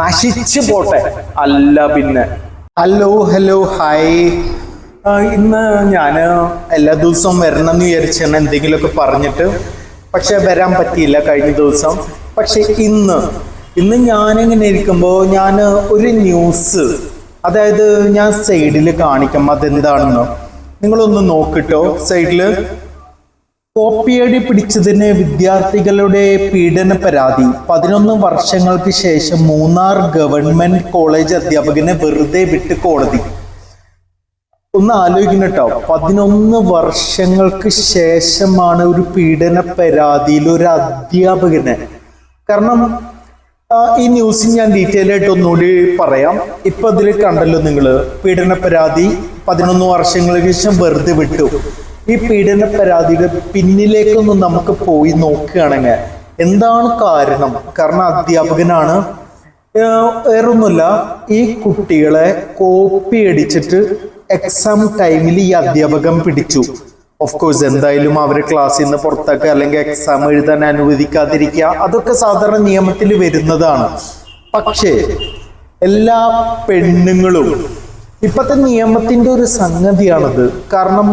നശിച്ചു പോട്ടെ അല്ല പിന്നെ. ഹലോ ഹലോ ഹായ് ഇന്ന് ഞാൻ എല്ലാ ദിവസവും വരണം എന്ന് വിചാരിച്ചാണ് എന്തെങ്കിലുമൊക്കെ പറഞ്ഞിട്ട്. പക്ഷെ വരാൻ പറ്റിയില്ല കഴിഞ്ഞ ദിവസം. പക്ഷെ ഇന്ന് ഇന്ന് ഞാനിങ്ങനെ ഇരിക്കുമ്പോൾ ഞാൻ ഒരു ന്യൂസ് അതായത് ഞാൻ സൈഡിൽ കാണിക്കാം. അതെന്താണെന്ന്. നിങ്ങളൊന്ന് നോക്കിട്ടോ സൈഡിൽ കോപ്പിയടി പിടിച്ചതിന് വിദ്യാർത്ഥികളുടെ പീഡന പരാതി. പതിനൊന്ന് വർഷങ്ങൾക്ക് ശേഷം മൂന്നാർ ഗവൺമെന്റ് കോളേജ് അധ്യാപകനെ വെറുതെ വിട്ട് കോടതി. ഒന്ന് ആലോചിക്കണം കേട്ടോ പതിനൊന്ന് വർഷങ്ങൾക്ക് ശേഷമാണ് ഒരു പീഡന പരാതിയിൽ ഒരു അധ്യാപകന്. കാരണം ഈ ന്യൂസ് ഞാൻ ഡീറ്റെയിൽ ആയിട്ട് ഒന്നുകൂടി പറയാം. ഇപ്പൊ അതിൽ കണ്ടല്ലോ നിങ്ങൾ പീഡന പരാതി പതിനൊന്ന് വർഷങ്ങൾക്ക് ശേഷം വെറുതെ വിട്ടു. ഈ പീഡന പരാതിയുടെ പിന്നിലേക്കൊന്ന് നമുക്ക് പോയി നോക്കുകയാണെങ്കിൽ എന്താണ് കാരണം? കാരണം അധ്യാപകനാണ്. വേറൊന്നുമില്ല ഈ കുട്ടികളെ കോപ്പി അടിച്ചിട്ട് എക്സാം ടൈമിൽ ഈ അധ്യാപകൻ പിടിച്ചു. ഓഫ് കോഴ്സ് എന്തായാലും അവരെ ക്ലാസ്സിൽ നിന്ന് പുറത്താക്കുക അല്ലെങ്കിൽ എക്സാം എഴുതാൻ അനുവദിക്കാതിരിക്കുക അതൊക്കെ സാധാരണ നിയമത്തിൽ വരുന്നതാണ്. പക്ഷേ എല്ലാ പെണ്ണുങ്ങളും ഇപ്പത്തെ നിയമത്തിന്റെ ഒരു സംഗതിയാണത്. കാരണം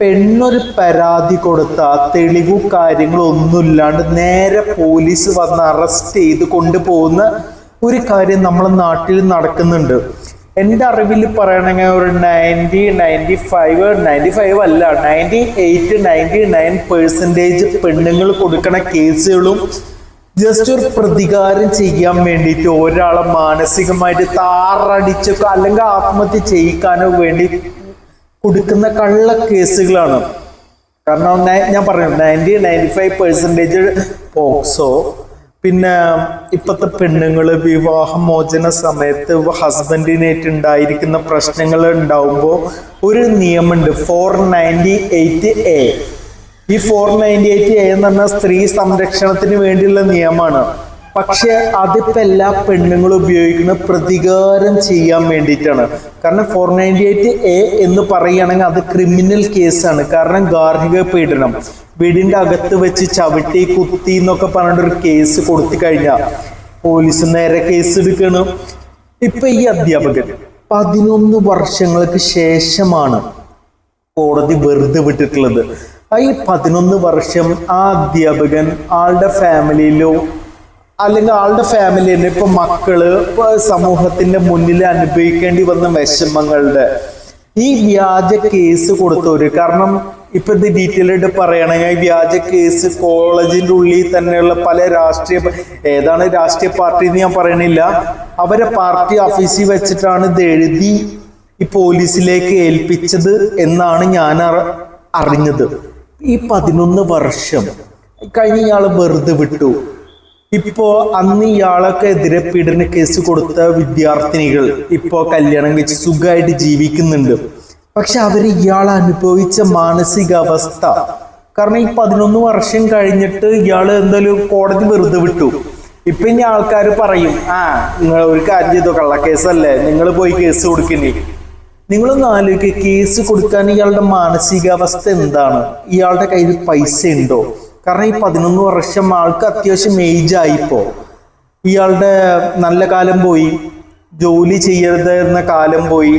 പെണ്ണൊരു പരാതി കൊടുത്ത തെളിവു കാര്യങ്ങളൊന്നുമില്ലാണ്ട് നേരെ പോലീസ് വന്ന് അറസ്റ്റ് ചെയ്ത് കൊണ്ടുപോകുന്ന ഒരു കാര്യം നമ്മളെ നാട്ടിൽ നടക്കുന്നുണ്ട്. എന്റെ അറിവിൽ പറയണമെങ്കിൽ ഒരു ninety ninety five ninety five അല്ല ninety eight ninety nine percentage പെണ്ണുങ്ങൾ കൊടുക്കണ കേസുകളും ജസ്റ്റ് ഒരു പ്രതികാരം ചെയ്യാൻ വേണ്ടിയിട്ട് ഒരാളെ മാനസികമായിട്ട് താറടിച്ചൊക്കെ അല്ലെങ്കിൽ ആത്മഹത്യ ചെയ്യിക്കാനോ വേണ്ടി കൊടുക്കുന്ന കള്ള കേസുകളാണ്. കാരണം ഞാൻ പറഞ്ഞു ninety ninety five percentage POCSO പിന്നെ ഇപ്പോഴത്തെ പെണ്ണുങ്ങൾ വിവാഹമോചന സമയത്ത് ഹസ്ബൻഡിനായിട്ട് ഉണ്ടായിരിക്കുന്ന പ്രശ്നങ്ങൾ ഉണ്ടാവുമ്പോൾ ഒരു നിയമമുണ്ട് ഫോർ നയന്റി എയ്റ്റ് എ ഈ ഫോർ നയന്റി എയ്റ്റ് എ എന്ന് പറഞ്ഞാൽ സ്ത്രീ സംരക്ഷണത്തിന് വേണ്ടിയുള്ള നിയമമാണ്. പക്ഷെ അതിപ്പോ എല്ലാ പെണ്ണുങ്ങളും ഉപയോഗിക്കുന്ന പ്രതികാരം ചെയ്യാൻ വേണ്ടിയിട്ടാണ്. കാരണം ഫോർ നയന്റി എയ്റ്റ് എ എന്ന് പറയുകയാണെങ്കിൽ അത് ക്രിമിനൽ കേസാണ് കാരണം ഗാർഹിക പീഡനം. വീടിന്റെ അകത്ത് വെച്ച് ചവിട്ടി കുത്തി എന്നൊക്കെ പറഞ്ഞിട്ട് ഒരു കേസ് കൊടുത്തു കഴിഞ്ഞാൽ പോലീസ് നേരെ കേസ് എടുക്കണം. ഇപ്പൊ ഈ അധ്യാപകൻ പതിനൊന്ന് വർഷങ്ങൾക്ക് ശേഷമാണ് കോടതി വെറുതെ വിട്ടിട്ടുള്ളത്. ഈ പതിനൊന്ന് വർഷം ആ അധ്യാപകൻ ആളുടെ ഫാമിലിയിലോ അല്ലെങ്കിൽ ആളുടെ ഫാമിലി തന്നെ ഇപ്പൊ മക്കൾ സമൂഹത്തിന്റെ മുന്നിൽ അനുഭവിക്കേണ്ടി വന്ന വിഷമങ്ങളുടെ ഈ വ്യാജ കേസ് കൊടുത്തവര് കാരണം ഇപ്പൊ ഇത് ഡീറ്റെയിൽ ആയിട്ട് പറയണെങ്കിൽ വ്യാജ കേസ് കോളേജിന്റെ ഉള്ളിൽ തന്നെയുള്ള പല രാഷ്ട്രീയ ഏതാണ് രാഷ്ട്രീയ പാർട്ടി എന്ന് ഞാൻ പറയണില്ല. അവരെ പാർട്ടി ഓഫീസിൽ വെച്ചിട്ടാണ് ഇത് എഴുതി ഈ പോലീസിലേക്ക് ഏൽപ്പിച്ചത് എന്നാണ് ഞാൻ അറിഞ്ഞത്. ഈ പതിനൊന്ന് വർഷം കഴിഞ്ഞ ഇയാൾ വെറുതെ വിട്ടു. ഇപ്പോ അന്ന് ഇയാളൊക്കെ എതിരെ പീഡന കേസ് കൊടുത്ത വിദ്യാർത്ഥിനികൾ ഇപ്പോ കല്യാണം കഴിച്ച് സുഖമായിട്ട് ജീവിക്കുന്നുണ്ട്. പക്ഷെ അവർ ഇയാൾ അനുഭവിച്ച മാനസികാവസ്ഥ. കാരണം ഈ പതിനൊന്ന് വർഷം കഴിഞ്ഞിട്ട് ഇയാൾ എന്തായാലും കോടതി വെറുതെ വിട്ടു. ഇപ്പൊ ഇനി ആൾക്കാർ പറയും ആ നിങ്ങൾ ഒരു കാര്യം ചെയ്തോ കള്ളക്കേസല്ലേ? നിങ്ങൾ പോയി കേസ് കൊടുക്കുന്നേ നിങ്ങളൊന്ന് ആലോചിക്കുക കേസ് കൊടുക്കാൻ ഇയാളുടെ മാനസികാവസ്ഥ എന്താണ്? ഇയാളുടെ കയ്യിൽ പൈസ ഉണ്ടോ? കാരണം ഈ പതിനൊന്ന് വർഷം ആൾക്ക് അത്യാവശ്യം ഏജ് ആയിപ്പോ ഇയാളുടെ നല്ല കാലം പോയി ജോലി ചെയ്യരുത് എന്ന കാലം പോയി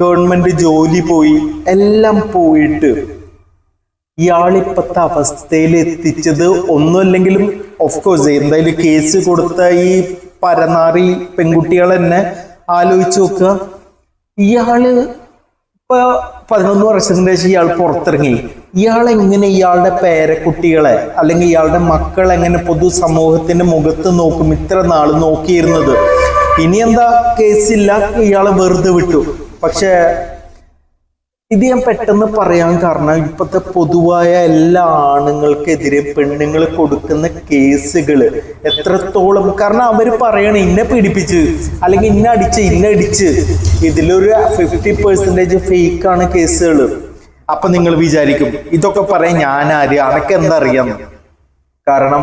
ഗവൺമെന്റ് ജോലി പോയി എല്ലാം പോയിട്ട് ഇയാളിപ്പത്തെ അവസ്ഥയിൽ എത്തിച്ചത് ഒന്നുമല്ലെങ്കിലും ഓഫ് കോഴ്സ് എന്തായാലും കേസ് കൊടുത്ത ഈ പരനാറി പെൺകുട്ടികൾ തന്നെ ആലോചിച്ച് നോക്കുക. ഇയാൾ ഇപ്പൊ പതിനൊന്ന് വർഷത്തിന് ശേഷം ഇയാൾ പുറത്തിറങ്ങി. ഇയാൾ എങ്ങനെ ഇയാളുടെ പേരക്കുട്ടികളെ അല്ലെങ്കിൽ ഇയാളുടെ മക്കൾ എങ്ങനെ പൊതുസമൂഹത്തിന്റെ മുഖത്ത് നോക്കും ഇത്ര നാൾ നോക്കിയിരുന്നത്? ഇനി എന്താ കേസില്ല ഇയാളെ വെറുതെ വിട്ടു. പക്ഷേ ഇത് ഞാൻ പെട്ടെന്ന് പറയാൻ കാരണം ഇപ്പോഴത്തെ പൊതുവായ എല്ലാ ആണുങ്ങൾക്കെതിരെ പെണ്ണുങ്ങൾ കൊടുക്കുന്ന കേസുകൾ എത്രത്തോളം കാരണം അവർ പറയണം ഇന്നെ പീഡിപ്പിച്ച് അല്ലെങ്കിൽ ഇന്നെ അടിച്ച് ഇന്നെ അടിച്ച്. ഇതിലൊരു ഫിഫ്റ്റി പെർസെന്റേജ് ഫേക്കാണ് കേസുകൾ അപ്പൊ നിങ്ങൾ വിചാരിക്കും ഇതൊക്കെ പറയാൻ ഞാൻ ആര് അനക്ക് എന്തറിയാം? കാരണം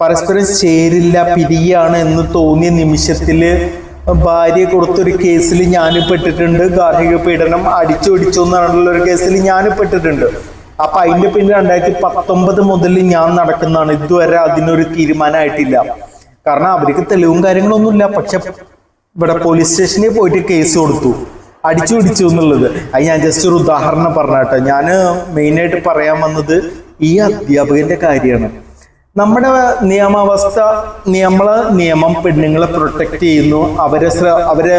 പരസ്പരം ചേരില്ല പിരിയാണ് എന്ന് തോന്നിയ നിമിഷത്തിൽ ഭാര്യ കൊടുത്തൊരു കേസിൽ ഞാൻ പെട്ടിട്ടുണ്ട് ഗാർഹിക പീഡനം അടിച്ചൊടിച്ചു എന്നുള്ള ഒരു കേസിൽ ഞാൻ പെട്ടിട്ടുണ്ട് അപ്പൊ അതിന്റെ പിന്നെ രണ്ടായിരത്തി പത്തൊമ്പത് മുതൽ ഞാൻ നടക്കുന്നതാണ്. ഇതുവരെ അതിനൊരു തീരുമാനമായിട്ടില്ല. കാരണം അവർക്ക് തെളിവും കാര്യങ്ങളൊന്നുമില്ല. പക്ഷെ ഇവിടെ പോലീസ് സ്റ്റേഷനിൽ പോയിട്ട് കേസ് കൊടുത്തു. അടിച്ചു പിടിച്ചു എന്നുള്ളത്. അത് ഞാൻ ജസ്റ്റ് ഒരു ഉദാഹരണം പറഞ്ഞാട്ടോ ഞാൻ മെയിനായിട്ട് പറയാൻ വന്നത് ഈ അധ്യാപകന്റെ കാര്യമാണ്. നമ്മുടെ നിയമാവസ്ഥ നിയമ നിയമം പെണ്ണുങ്ങളെ പ്രൊട്ടക്ട് ചെയ്യുന്നു. അവരെ അവരെ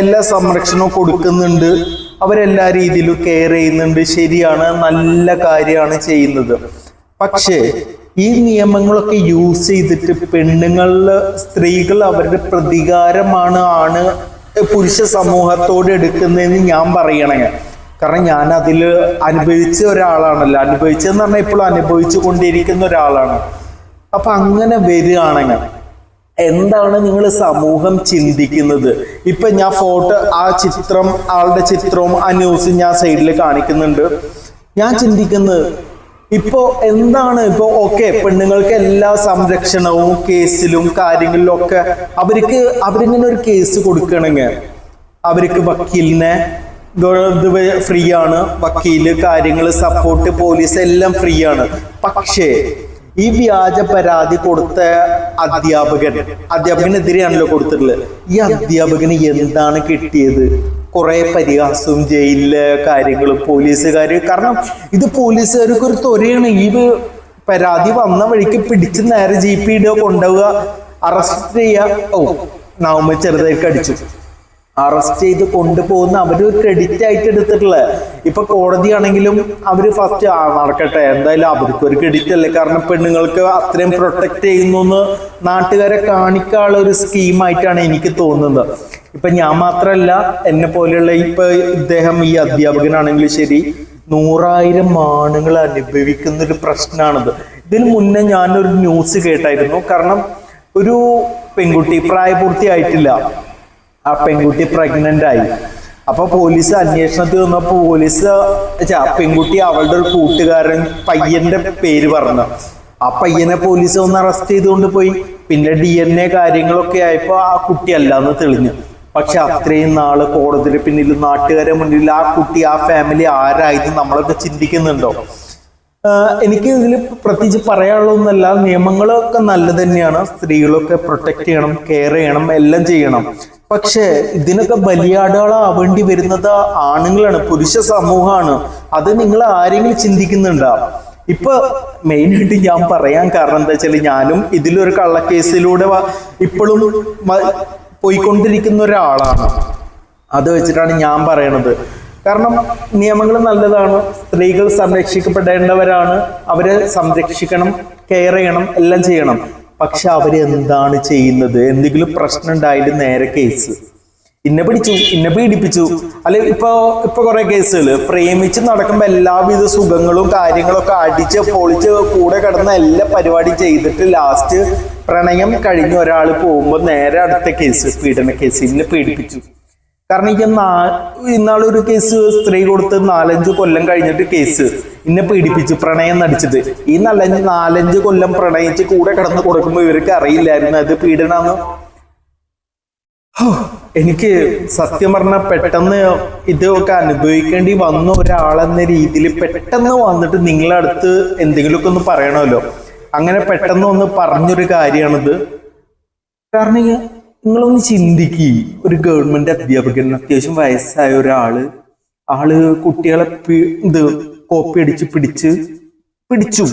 എല്ലാ സംരക്ഷണവും കൊടുക്കുന്നുണ്ട്. അവരെല്ലാ രീതിയിലും കെയർ ചെയ്യുന്നുണ്ട്. ശരിയാണ് നല്ല കാര്യമാണ് ചെയ്യുന്നത്. പക്ഷേ ഈ നിയമങ്ങളൊക്കെ യൂസ് ചെയ്തിട്ട് പെണ്ണുങ്ങളിൽ സ്ത്രീകൾ അവരുടെ പ്രതികാരമാണ് ആണ് പുരുഷ സമൂഹത്തോട് എടുക്കുന്നതെന്ന് ഞാൻ പറയണേ. കാരണം ഞാൻ അതിൽ അനുഭവിച്ച ഒരാളാണല്ലോ. അനുഭവിച്ചെന്ന് പറഞ്ഞാൽ ഇപ്പോഴും അനുഭവിച്ചു കൊണ്ടിരിക്കുന്ന ഒരാളാണ്. അപ്പൊ അങ്ങനെ വരികയാണെങ്കിൽ എന്താണ് നിങ്ങൾ സമൂഹം ചിന്തിക്കുന്നത്? ഇപ്പൊ ഞാൻ ഫോട്ടോ ആ ചിത്രം ആളുടെ ചിത്രവും ആ ന്യൂസും ഞാൻ സൈഡിൽ കാണിക്കുന്നുണ്ട്. ഞാൻ ചിന്തിക്കുന്നത് ഇപ്പോ എന്താണ് ഇപ്പൊ ഓക്കെ പെണ്ണുങ്ങൾക്ക് എല്ലാ സംരക്ഷണവും കേസിലും കാര്യങ്ങളിലും ഒക്കെ അവർക്ക് അവരിങ്ങനെ ഒരു കേസ് കൊടുക്കണെങ്കിൽ അവർക്ക് വക്കീലിനെ ഫ്രീ ആണ്. വക്കീൽ കാര്യങ്ങൾ സപ്പോർട്ട് പോലീസ് എല്ലാം ഫ്രീ ആണ്. പക്ഷേ ഈ വ്യാജ പരാതി കൊടുത്ത അധ്യാപകൻ അധ്യാപകനെതിരെയാണല്ലോ കൊടുത്തിട്ടുള്ളത്. ഈ അധ്യാപകന് എന്താണ് കിട്ടിയത്? കുറെ പരിഹാസവും ജയിലിലെ കാര്യങ്ങളും പോലീസുകാര്. കാരണം ഇത് പോലീസുകാർക്ക് ഒരു തൊരയാണ് ഈ പരാതി വന്ന വഴിക്ക് പിടിച്ച് നേരെ ജി പി ഇടുക കൊണ്ടുപോവുക അറസ്റ്റ് ചെയ്യുക. ഓ നവംബർ ചെറുതായിട്ട് അടിച്ചു. അറസ്റ്റ് ചെയ്ത് കൊണ്ടുപോകുന്ന അവർ ക്രെഡിറ്റ് ആയിട്ട് എടുത്തിട്ടുള്ള ഇപ്പൊ കോടതിയാണെങ്കിലും അവർ ഫസ്റ്റ് ആ നടക്കട്ടെ. എന്തായാലും അവർക്ക് ഒരു ക്രെഡിറ്റ് അല്ലേ? കാരണം പെണ്ണുങ്ങൾക്ക് അത്രയും പ്രൊട്ടക്ട് ചെയ്യുന്നു എന്ന് നാട്ടുകാരെ കാണിക്കാനുള്ള ഒരു സ്കീമായിട്ടാണ് എനിക്ക് തോന്നുന്നത്. ഇപ്പൊ ഞാൻ മാത്രമല്ല എന്നെ പോലെയുള്ള ഇപ്പൊ ഇദ്ദേഹം ഈ അധ്യാപകനാണെങ്കിലും ശരി നൂറായിരം ആണുങ്ങൾ അനുഭവിക്കുന്ന ഒരു പ്രശ്നമാണിത് ഇതിന് മുന്നേ ഞാനൊരു ന്യൂസ് കേട്ടായിരുന്നു. കാരണം ഒരു പെൺകുട്ടി പ്രായപൂർത്തിയായിട്ടില്ല. ആ പെൺകുട്ടി പ്രഗ്നന്റ് ആയി. അപ്പൊ പോലീസ് അന്വേഷണത്തിൽ വന്നപ്പോ പോലീസ് പെൺകുട്ടി അവളുടെ ഒരു കൂട്ടുകാരൻ പയ്യന്റെ പേര് പറഞ്ഞു. ആ പയ്യനെ പോലീസ് ഒന്ന് അറസ്റ്റ് ചെയ്തുകൊണ്ട് പോയി. പിന്നെ ഡി എൻ എ കാര്യങ്ങളൊക്കെ ആയപ്പോ ആ കുട്ടി അല്ലാന്ന് തെളിഞ്ഞു. പക്ഷെ അത്രയും നാൾ കോടതിയുടെ പിന്നിൽ നാട്ടുകാരെ മുന്നിൽ ആ കുട്ടി ആ ഫാമിലി ആരായിരുന്നു നമ്മളൊക്കെ ചിന്തിക്കുന്നുണ്ടോ? എനിക്ക് ഇതിൽ പ്രത്യേകിച്ച് പറയാനുള്ളതൊന്നല്ല. നിയമങ്ങളൊക്കെ നല്ലത് തന്നെയാണ്. സ്ത്രീകളൊക്കെ പ്രൊട്ടക്ട് ചെയ്യണം കെയർ ചെയ്യണം എല്ലാം ചെയ്യണം. പക്ഷേ ഇതിനൊക്കെ ബലിയാടുകളാവേണ്ടി വരുന്നത് ആണുങ്ങളാണ് പുരുഷ സമൂഹമാണ്. അത് നിങ്ങൾ ആരെങ്കിലും ചിന്തിക്കുന്നുണ്ടോ? ഇപ്പൊ മെയിനായിട്ട് ഞാൻ പറയാൻ കാരണം എന്താ വെച്ചാൽ ഞാനും ഇതിലൊരു കള്ളക്കേസിലൂടെ ഇപ്പോഴും പോയിക്കൊണ്ടിരിക്കുന്ന ഒരാളാണ്. അത് വെച്ചിട്ടാണ് ഞാൻ പറയണത്. കാരണം നിയമങ്ങൾ നല്ലതാണ്. സ്ത്രീകൾ സംരക്ഷിക്കപ്പെടേണ്ടവരാണ്. അവരെ സംരക്ഷിക്കണം കെയർ ചെയ്യണം എല്ലാം ചെയ്യണം. പക്ഷെ അവർ എന്താണ് ചെയ്യുന്നത്? എന്തെങ്കിലും പ്രശ്നം ഉണ്ടായാലും നേരെ കേസ്. ഇന്നെ പിടിച്ചു ഇന്നെ പീഡിപ്പിച്ചു. അല്ലെ ഇപ്പൊ ഇപ്പൊ കുറെ കേസുകൾ പ്രേമിച്ച് നടക്കുമ്പോ എല്ലാവിധ സുഖങ്ങളും കാര്യങ്ങളൊക്കെ അടിച്ച് പൊളിച്ച് കൂടെ കിടന്ന എല്ലാ പരിപാടിയും ചെയ്തിട്ട് ലാസ്റ്റ് പ്രണയം കഴിഞ്ഞ ഒരാൾ പോകുമ്പോ നേരെ അടുത്ത കേസ് പീഡന കേസ്. ഇന്നെ പീഡിപ്പിച്ചു. കാരണം ഈ നാ ഇന്നാളൊരു കേസ് സ്ത്രീ കൊടുത്ത് നാലഞ്ച് കൊല്ലം കഴിഞ്ഞിട്ട് കേസ്. ഇന്നെ പീഡിപ്പിച്ച് പ്രണയം നടിച്ചത് ഈ നല്ല നാലഞ്ച് കൊല്ലം പ്രണയിച്ച് കൂടെ കിടന്ന് കൊടുക്കുമ്പോ ഇവർക്ക് അറിയില്ലായിരുന്നു. അത് പീഡനാന്ന്? എനിക്ക് സത്യം പറഞ്ഞ പെട്ടെന്ന് ഇതൊക്കെ അനുഭവിക്കേണ്ടി വന്ന ഒരാളെന്ന രീതിയിൽ പെട്ടെന്ന് വന്നിട്ട് നിങ്ങളുടെ അടുത്ത് എന്തെങ്കിലുമൊക്കെ ഒന്ന് പറയണമല്ലോ. അങ്ങനെ പെട്ടെന്ന് ഒന്ന് പറഞ്ഞൊരു കാര്യമാണിത് കാരണം നിങ്ങളൊന്ന് ചിന്തിക്കി. ഒരു ഗവൺമെന്റ് അധ്യാപകൻ അത്യാവശ്യം വയസ്സായ ഒരാൾ. ആൾ കുട്ടികളെ ഇത് കോപ്പി അടിച്ച് പിടിച്ച് പിടിച്ചു.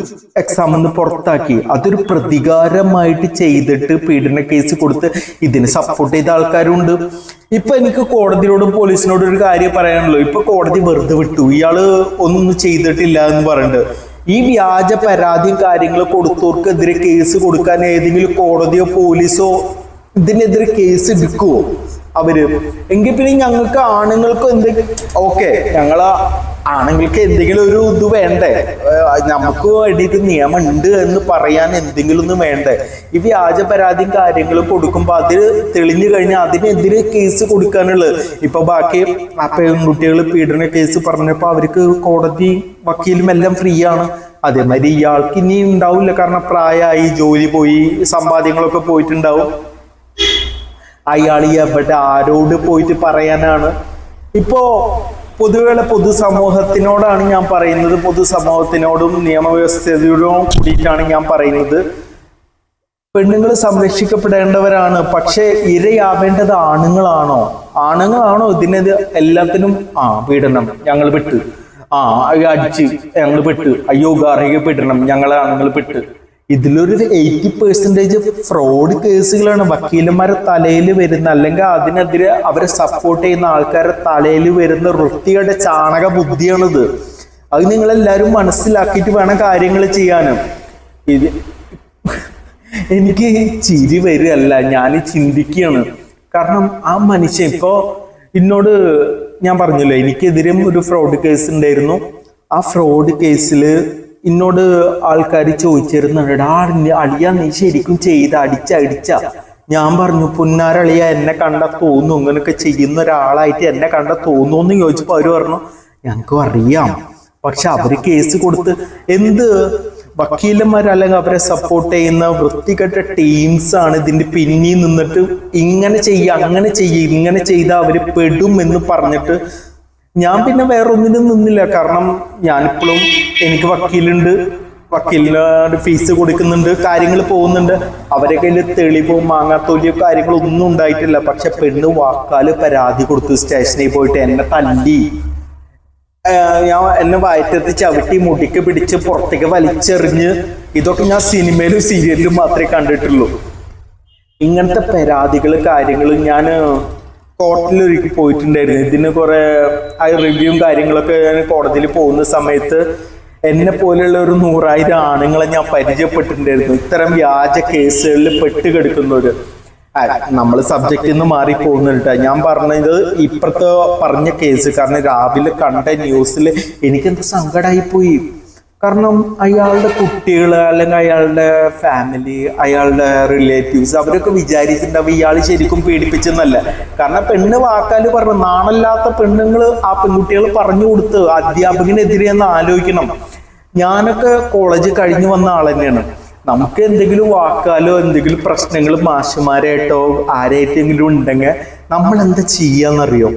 എക്സാം നിന്ന് പുറത്താക്കി. അതൊരു പ്രതികാരമായിട്ട് ചെയ്തിട്ട് പീഡന കേസ് കൊടുത്ത് ഇതിന് സപ്പോർട്ട് ചെയ്ത ആൾക്കാരുണ്ട്. ഇപ്പൊ എനിക്ക് കോടതിയോടും പോലീസിനോടും ഒരു കാര്യം പറയാനുള്ളൂ. ഇപ്പൊ കോടതി വെറുതെ വിട്ടു. ഇയാൾ ഒന്നും ചെയ്തിട്ടില്ല എന്ന് പറയുന്നുണ്ട് ഈ വ്യാജ പരാതിയും കാര്യങ്ങളും കൊടുത്തവർക്കെതിരെ കേസ് കൊടുക്കാൻ ഏതെങ്കിലും കോടതിയോ പോലീസോ ഇതിനെതിരെ കേസ് എടുക്കുവോ അവർ. എങ്കിൽ പിന്നെ ഞങ്ങൾക്ക് ആണുങ്ങൾക്ക് എന്തെങ്കിലും ഓക്കെ ഞങ്ങൾ ആണുങ്ങൾക്ക് എന്തെങ്കിലും ഒരു ഇത് വേണ്ടേ? നമുക്ക് വേണ്ടിയിട്ട് നിയമം ഉണ്ട് എന്ന് പറയാൻ എന്തെങ്കിലും ഒന്നും വേണ്ടേ? ഈ വ്യാജ പരാതിയും കാര്യങ്ങളും കൊടുക്കുമ്പോൾ അത് തെളിഞ്ഞു കഴിഞ്ഞാൽ അതിനെതിരെ കേസ് കൊടുക്കാനുള്ളത്? ഇപ്പൊ ബാക്കി ആ പെൺകുട്ടികൾ പീഡന കേസ് പറഞ്ഞപ്പോൾ അവർക്ക് കോടതി വക്കീലും എല്ലാം ഫ്രീ ആണ്. അതേമാതിരി ഇയാൾക്ക് ഇനി ഉണ്ടാവില്ല. കാരണം പ്രായമായി ജോലി പോയി സമ്പാദ്യങ്ങളൊക്കെ പോയിട്ടുണ്ടാവും. അയാൾ എവിടെ ആരോട് പോയിട്ട് പറയാനാണ്. ഇപ്പോ പൊതുവെയുള്ള പൊതുസമൂഹത്തിനോടാണ് ഞാൻ പറയുന്നത്. പൊതുസമൂഹത്തിനോടും നിയമവ്യവസ്ഥയോടും കൂടിയിട്ടാണ് ഞാൻ പറയുന്നത്. പെണ്ണുങ്ങൾ സംരക്ഷിക്കപ്പെടേണ്ടവരാണ്. പക്ഷേ ഇരയാവേണ്ടത് ആണുങ്ങളാണോ? ആണുങ്ങളാണോ ഇതിനത് എല്ലാത്തിനും? ആ പീഡനം ഞങ്ങൾ വിട്ട് ആ അടിച്ച് ഞങ്ങൾ പെട്ട്. അയ്യോ ഗാർഹിക പീഡനം ഞങ്ങളെ ആണുങ്ങൾ പെട്ട്. ഇതിലൊരു എയ്റ്റി പെർസെന്റേജ് ഫ്രോഡ് കേസുകളാണ്. വക്കീലന്മാരെ തലയിൽ വരുന്ന അല്ലെങ്കിൽ അതിനെതിരെ അവരെ സപ്പോർട്ട് ചെയ്യുന്ന ആൾക്കാരുടെ തലയിൽ വരുന്ന വൃത്തിയുടെ ചാണക ബുദ്ധിയാണിത്. അത് നിങ്ങൾ എല്ലാവരും മനസ്സിലാക്കിയിട്ട് വേണം കാര്യങ്ങൾ ചെയ്യാനും ഇത് എനിക്ക് ചിരി വരികയല്ല ഞാൻ ചിന്തിക്കുകയാണ്. കാരണം ആ മനുഷ്യൻ ഇപ്പോ എന്നോട് ഞാൻ പറഞ്ഞല്ലോ എനിക്കെതിരെയും ഒരു ഫ്രോഡ് കേസ് ഉണ്ടായിരുന്നു. ആ ഫ്രോഡ് കേസിൽ എന്നോട് ആൾക്കാർ ചോദിച്ചിരുന്നുണ്ട് ആ അളിയ നീ ശരിക്കും ചെയ്ത അടിച്ച അടിച്ച. ഞാൻ പറഞ്ഞു പുന്നാരളിയ എന്നെ കണ്ട തോന്നുന്നു ഇങ്ങനൊക്കെ ചെയ്യുന്ന ഒരാളായിട്ട് എന്നെ കണ്ട തോന്നുന്നു എന്ന് ചോദിച്ചപ്പോൾ അവർ പറഞ്ഞു ഞങ്ങൾക്കും അറിയാം. പക്ഷെ അവർ കേസ് കൊടുത്ത് എന്ത് വക്കീലന്മാർ അല്ലെങ്കിൽ അവരെ സപ്പോർട്ട് ചെയ്യുന്ന വൃത്തികെട്ട ടീംസ് ആണ് ഇതിന്റെ പിന്നിൽ നിന്നിട്ട് ഇങ്ങനെ ചെയ്യ അങ്ങനെ ചെയ്യ ഇങ്ങനെ ചെയ്താൽ അവർ പെടും എന്ന് പറഞ്ഞിട്ട് ഞാൻ പിന്നെ വേറൊന്നിനും നിന്നില്ല. കാരണം ഞാനിപ്പോഴും എനിക്ക് വക്കീലുണ്ട്. വക്കീലിന് ഫീസ് കൊടുക്കുന്നുണ്ട്. കാര്യങ്ങൾ പോകുന്നുണ്ട്. അവരെ കയ്യിൽ തെളിവോ മാങ്ങാത്തോലിയോ കാര്യങ്ങളോ ഒന്നും ഉണ്ടായിട്ടില്ല. പക്ഷെ പെണ്ണ് വാക്കാൽ പരാതി കൊടുത്തു സ്റ്റേഷനിൽ പോയിട്ട് എന്നെ തല്ലി. ഞാൻ എന്നെ വയറ്റത്ത് ചവിട്ടി മുടിക്ക് പിടിച്ച് പുറത്തേക്ക് വലിച്ചെറിഞ്ഞ് ഇതൊക്കെ ഞാൻ സിനിമയിലും സീരിയലിലും മാത്രമേ കണ്ടിട്ടുള്ളൂ. ഇങ്ങനത്തെ പരാതികൾ കാര്യങ്ങൾ ഞാൻ കോർട്ടിൽ ഒരിക്കൽ പോയിട്ടുണ്ടായിരുന്നു. ഇതിന് കുറെ ആ റിവ്യൂവും കാര്യങ്ങളൊക്കെ ഞാൻ കോടതിയിൽ പോകുന്ന സമയത്ത് എന്നെ പോലെയുള്ള ഒരു നൂറായിരം ആണുങ്ങളെ ഞാൻ പരിചയപ്പെട്ടിട്ടുണ്ടായിരുന്നു. ഇത്തരം വ്യാജ കേസുകളിൽ പെട്ട് കിടക്കുന്നവര്. നമ്മൾ സബ്ജക്റ്റിൽ നിന്ന് മാറി പോകുന്നുണ്ട് ഞാൻ പറഞ്ഞത് ഇപ്പുറത്തെ പറഞ്ഞ കേസ് കാരണം രാവിലെ കണ്ട ന്യൂസിൽ എനിക്കെന്ത് സങ്കടമായി പോയി കാരണം അയാളുടെ കുട്ടികൾ അല്ലെങ്കിൽ അയാളുടെ ഫാമിലി അയാളുടെ റിലേറ്റീവ്സ് അവരൊക്കെ വിചാരിച്ചിട്ടുണ്ടാവും ഇയാൾ ശരിക്കും പീഡിപ്പിച്ചെന്നല്ല കാരണം പെണ്ണ് വാക്കാൽ പറഞ്ഞു നാണല്ലാത്ത പെണ്ണുങ്ങൾ ആ പെൺകുട്ടികൾ പറഞ്ഞു കൊടുത്ത് അധ്യാപകനെതിരെ എന്ന് ആലോചിക്കണം. ഞാനൊക്കെ കോളേജ് കഴിഞ്ഞു വന്ന ആൾ തന്നെയാണ്. നമുക്ക് എന്തെങ്കിലും വാക്കാലോ എന്തെങ്കിലും പ്രശ്നങ്ങൾ മാഷുമാരായിട്ടോ ആരായിട്ടെങ്കിലും ഉണ്ടെങ്കിൽ നമ്മൾ എന്താ ചെയ്യാന്നറിയോ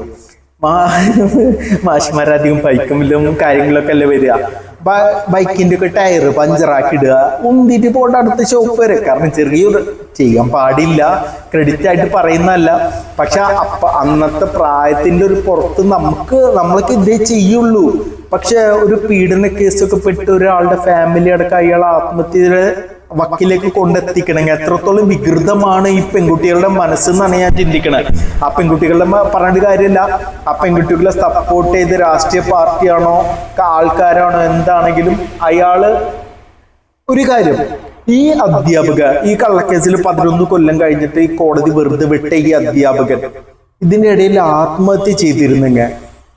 മാഷുമാരധികം പൈക്കമില്ലും കാര്യങ്ങളൊക്കെ അല്ലേ വരിക. ബൈക്കിന്റെ ഒക്കെ ടയർ പഞ്ചറാക്കി ഇടുക ഉന്തിട്ട് പോയിട്ട് അടുത്ത ഷോപ്പ് വരെ. കാരണം ചെറിയൊരു ചെയ്യാൻ പാടില്ല. ക്രെഡിറ്റ് ആയിട്ട് പറയുന്നതല്ല. പക്ഷെ അപ്പ അന്നത്തെ പ്രായത്തിന്റെ ഒരു പുറത്ത് നമുക്ക് നമ്മളൊക്കെ ഇതേ ചെയ്യുള്ളൂ. പക്ഷെ ഒരു പീഡന കേസൊക്കെ പെട്ട് ഒരാളുടെ ഫാമിലി അടക്കം അയാൾ ആത്മഹത്യയുടെ വക്കിലേക്ക് കൊണ്ടെത്തിക്കണമെങ്കിൽ എത്രത്തോളം വികൃതമാണ് ഈ പെൺകുട്ടികളുടെ മനസ്സെന്നാണ് ഞാൻ ചിന്തിക്കണത് ആ പെൺകുട്ടികളുടെ പറഞ്ഞിട്ട് കാര്യമില്ല. ആ പെൺകുട്ടികളെ സപ്പോർട്ട് ചെയ്ത് രാഷ്ട്രീയ പാർട്ടിയാണോ ആൾക്കാരാണോ എന്താണെങ്കിലും അയാൾ ഒരു കാര്യം ഈ അധ്യാപക ഈ കള്ളക്കേസിൽ പതിനൊന്ന് കൊല്ലം കഴിഞ്ഞിട്ട് ഈ കോടതി വെറുതെ വിട്ട ഈ അധ്യാപകൻ ഇതിനിടയിൽ ആത്മഹത്യ ചെയ്തിരുന്നെങ്കിൽ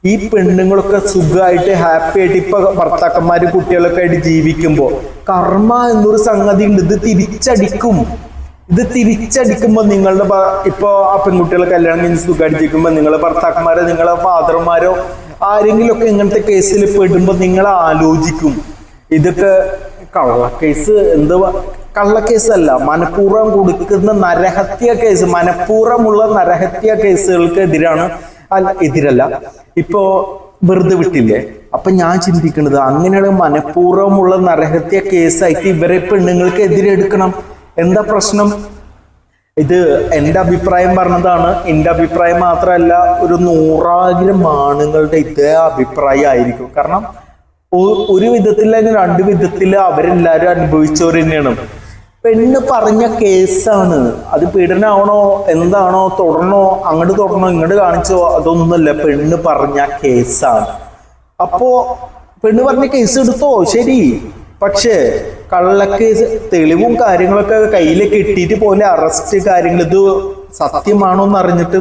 ഈ പെണ്ണുങ്ങളൊക്കെ സുഖമായിട്ട് ഹാപ്പി ആയിട്ട് ഇപ്പൊ ഭർത്താക്കന്മാരും കുട്ടികളൊക്കെ ആയിട്ട് ജീവിക്കുമ്പോ കർമ്മ എന്നൊരു സംഗതി ഉണ്ട്. ഇത് തിരിച്ചടിക്കും. ഇത് തിരിച്ചടിക്കുമ്പോ നിങ്ങളുടെ ഇപ്പൊ ആ പെൺകുട്ടികളെ കല്യാണം കഴിഞ്ഞ് സുഖമായിട്ട് ജീവിക്കുമ്പോൾ നിങ്ങളെ ഭർത്താക്കന്മാരോ നിങ്ങളെ ഫാദർമാരോ ആരെങ്കിലും ഒക്കെ ഇങ്ങനത്തെ കേസിൽ പെടുമ്പോ നിങ്ങൾ ആലോചിക്കും. ഇതൊക്കെ കള്ളക്കേസ് എന്താ കള്ളക്കേസല്ല മനഃപൂർവം കൊടുക്കുന്ന നരഹത്യ കേസ് മനഃപൂർവമുള്ള നരഹത്യ കേസുകൾക്ക് എതിരാണ് അല്ല എതിരല്ല. ഇപ്പോ വെറുതെ വിട്ടില്ലേ? അപ്പൊ ഞാൻ ചിന്തിക്കുന്നത് അങ്ങനെയുള്ള മനഃപൂർവമുള്ള നരഹത്യ കേസായിട്ട് ഇവരെ പെണ്ണുങ്ങൾക്ക് എതിരെ എടുക്കണം എന്താ പ്രശ്നം? ഇത് എന്റെ അഭിപ്രായം പറഞ്ഞതാണ്. എന്റെ അഭിപ്രായം മാത്രമല്ല ഒരു നൂറായിരം ആണുങ്ങളുടെ ഇതേ അഭിപ്രായം ആയിരിക്കും. കാരണം ഒരു വിധത്തിൽ അല്ലെങ്കിൽ രണ്ട് വിധത്തിൽ അവരെല്ലാരും അനുഭവിച്ചവർ തന്നെയാണ്. പെണ്ണ് പറഞ്ഞ കേസാണ്. അത് പീഡനമാണോ എന്താണോ? തുടരണോ അങ്ങോട്ട് തുടരണോ ഇങ്ങോട്ട് കാണിച്ചോ? അതൊന്നുമല്ല. പെണ്ണ് പറഞ്ഞ കേസാണ്. അപ്പോ പെണ്ണ് പറഞ്ഞ കേസ് എടുത്തോ? ശരി. പക്ഷേ കള്ളക്കേസ് തെളിവും കാര്യങ്ങളൊക്കെ കയ്യിൽ കിട്ടിയിട്ട് പോലെ അറസ്റ്റ് കാര്യങ്ങൾ ഇത് സത്യമാണോ എന്ന് അറിഞ്ഞിട്ട്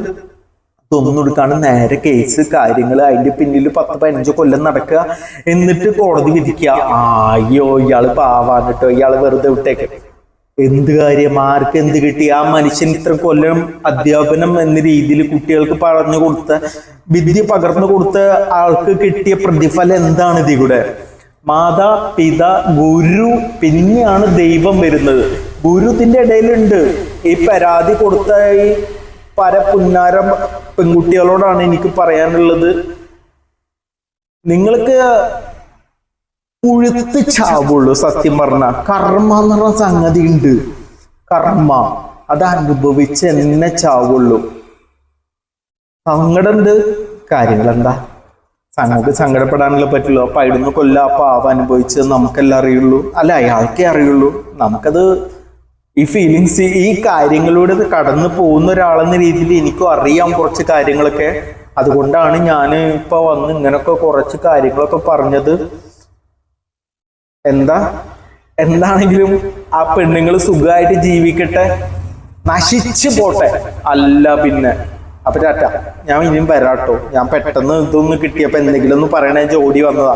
ഇതൊന്നും നേരെ കേസ് കാര്യങ്ങൾ അതിന്റെ പിന്നിൽ പത്ത് പതിനഞ്ച് കൊല്ലം നടക്കുക. എന്നിട്ട് കോടതി വിധിക്കുക. ആയോ ഇയാൾ പാവാണ് കേട്ടോ ഇയാൾ വെറുതെ വിട്ടേക്ക്. എന്ത് കാര്യം? ആർക്ക് എന്ത് കിട്ടി? ആ മനുഷ്യൻ ഇത്ര കൊല്ലം അധ്യാപനം എന്ന രീതിയിൽ കുട്ടികൾക്ക് പറഞ്ഞു കൊടുത്ത വിദ്യ പകർന്നു കൊടുത്ത ആൾക്ക് കിട്ടിയ പ്രതിഫലം എന്താണ് ഇതിൽ കൂടെ മാതാ പിത ഗുരു പിന്നെയാണ് ദൈവം വരുന്നത്. ഗുരു ഇടയിലുണ്ട്. ഈ പരാതി കൊടുത്ത ഈ പര പുന്നാരം പെൺകുട്ടികളോടാണ് എനിക്ക് പറയാനുള്ളത്. നിങ്ങൾക്ക് പുഴുത്ത് ചാവുള്ളൂ സത്യം പറഞ്ഞ. കർമ്മ എന്ന് പറഞ്ഞ സംഗതി ഉണ്ട്. കർമ്മ അത് അനുഭവിച്ച് എന്നെ ചാവുള്ളൂ. സങ്കടം ഉണ്ട് കാര്യങ്ങൾ എന്താ സംഗതി സങ്കടപ്പെടാനല്ലോ പറ്റുള്ളൂ. അപ്പൊ അവിടുന്ന് കൊല്ല പാവ അനുഭവിച്ച് നമുക്കെല്ലാം അറിയുള്ളൂ. അല്ല അയാൾക്കേ അറിയുള്ളൂ. നമുക്കത് ഈ ഫീലിങ്സ് ഈ കാര്യങ്ങളിലൂടെ കടന്നു പോകുന്ന ഒരാളെന്ന രീതിയിൽ എനിക്കും അറിയാം കുറച്ച് കാര്യങ്ങളൊക്കെ. അതുകൊണ്ടാണ് ഞാൻ ഇപ്പൊ വന്ന് ഇങ്ങനൊക്കെ കുറച്ച് കാര്യങ്ങളൊക്കെ പറഞ്ഞത്. എന്താ? എന്താണെങ്കിലും ആ പെണ്ണുങ്ങൾ സുഖമായിട്ട് ജീവിക്കട്ടെ. നശിച്ചു പോട്ടെ. അല്ല പിന്നെ. അപ്പൊ ചാറ്റ ഞാൻ ഇനിയും വരാട്ടോ. ഞാൻ പെട്ടെന്ന് ഇതൊന്ന് കിട്ടിയപ്പോ എന്തെങ്കിലും ഒന്ന് പറയണേ ജോഡി വന്നതാ.